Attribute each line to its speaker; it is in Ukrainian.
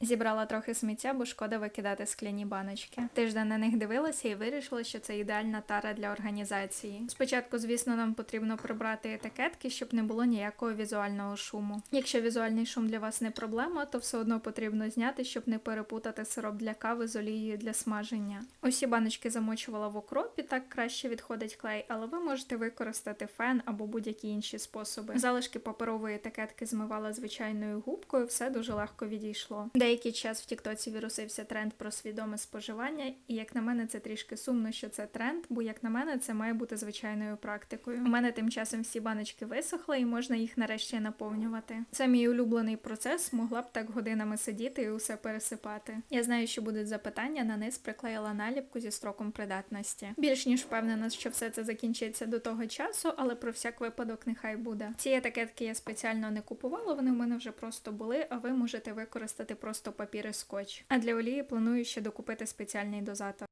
Speaker 1: Зібрала трохи сміття, бо шкода викидати скляні баночки. Тиждень на них дивилася і вирішила, що це ідеальна тара для організації. Спочатку, звісно, нам потрібно прибрати етикетки, щоб не було ніякого візуального шуму. Якщо візуальний шум для вас не проблема, то все одно потрібно зняти, щоб не перепутати сироп для кави з олією для смаження. Усі баночки замочувала в окропі, так краще відходить клей, але ви можете використати фен або будь-які інші способи. Залишки паперової етикетки змивала звичайною губкою, все дуже легко відійшло. Деякий час в Тіктоці вірусився тренд про свідоме споживання, і як на мене, це трішки сумно, що це тренд, бо як на мене, це має бути звичайною практикою. У мене тим часом всі баночки висохли, і можна їх нарешті наповнювати. Це мій улюблений процес, могла б так годинами сидіти і усе пересипати. Я знаю, що будуть запитання, на низ приклеїла наліпку зі строком придатності. Більш ніж впевнена, що все це закінчиться до того часу, але про всяк випадок нехай буде. Ці етикетки я спеціально не купувала, вони в мене вже просто були, а ви можете використати просто папір і скотч. А для олії планую ще докупити спеціальний дозатор.